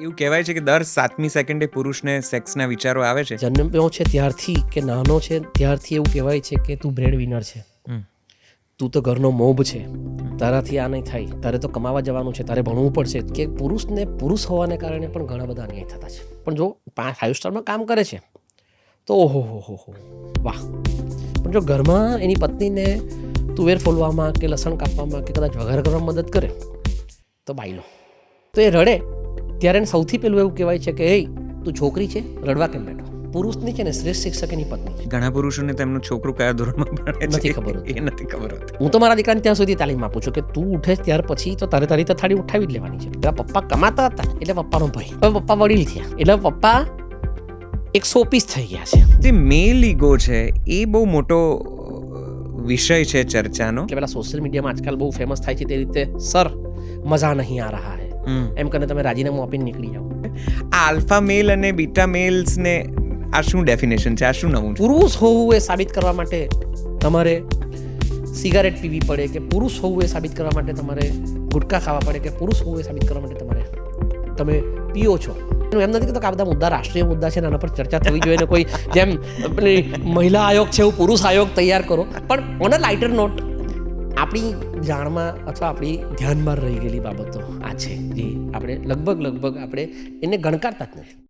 એવું કહેવાય છે કે દર સાતમી સેકન્ડે પુરુષને સેક્સના વિચારો આવે છે? જન્મ્યો છે ત્યારથી કે નાનો છે ત્યારથી એવું કહેવાય છે કે તું બ્રેડ વિનર છે તું તો ઘરનો મોભ છે. તારાથી આ નહીં થાય. તારે તો કમાવા જવાનું છે. તારે ભણવું પડશે. કે પુરુષને પુરુષ હોવાને કારણે પણ ઘણા બધા અન્યાય થતા છે. પણ જો પાંચ ફાઇવ સ્ટારમાં કામ કરે છે તો ઓહો હો હો હો. વાહ. પણ જો ઘરમાં એની પત્નીને તુવેર ફોલવામાં કે લસણ કાપવામાં કે કદાચ વઘાર કરવામાં મદદ કરે તો બાયલો તો એ રડે. ત્યારે એને સૌથી પહેલું એવું કહેવાય છે કે એ તું છોકરી છે રડવા કેમ બેઠો? પુરુષની છે ને શ્રેષ્ઠ શિક્ષક એની પત્ની ઘણા પુરુષોને તેમનું છોકરું કયા ધોરણમાં ભણે નથી ખબર એ નથી ખબર હોતી. હું તો મારા દીકરાને ત્યાં સુધી તાલીમ આપું છું કે તું ઉઠે ત્યાર પછી તો તારે તારી તથાડી ઉઠાવી જ લેવાની છે. પેલા પપ્પા કમાતા હતા એટલે પપ્પાનો ભાઈ. હવે પપ્પા વડીલ થયા. એટલે પપ્પા એક સોપીસ થઈ ગયા છે. જે મેલ ઈગો છે એ બહુ મોટો વિષય છે ચર્ચાનો. એટલે પેલા સોશિયલ મીડિયામાં આજકાલ બહુ ફેમસ થાય છે તે રીતે સર મજા નહીં આ રહા હે. એમ કરીને તમે રાજીનામું આપીને નીકળી જાઓ. આ આલ્ફા મેલ અને બીટા મેલ્સ ને આ શું ડેફિનેશન છે? આ શું નવું પુરુષ હોવું એ સાબિત કરવા માટે તમારે સિગારેટ પીવી પડે કે પુરુષ હોવું એ સાબિત કરવા માટે તમારે ગુટકા ખાવા પડે કે પુરુષ હોવું એ સાબિત કરવા માટે તમારે તમે પીઓ છો. એનું એમ નથી કહેતો કે આ બધા મુદ્દા રાષ્ટ્રીય મુદ્દા છે આના પર ચર્ચા થવી જોઈએ ને કોઈ જેમ મહિલા આયોગ છે એવું પુરુષ આયોગ તૈયાર કરો. પણ ઓન અ લાઇટર નોટ આપણી જાણમાં અથવા આપણી ધ્યાનમાં રહી ગયેલી બાબતો આ છે. જે, આપણે લગભગ લગભગ આપણે એને ગણકારતા જ નથી.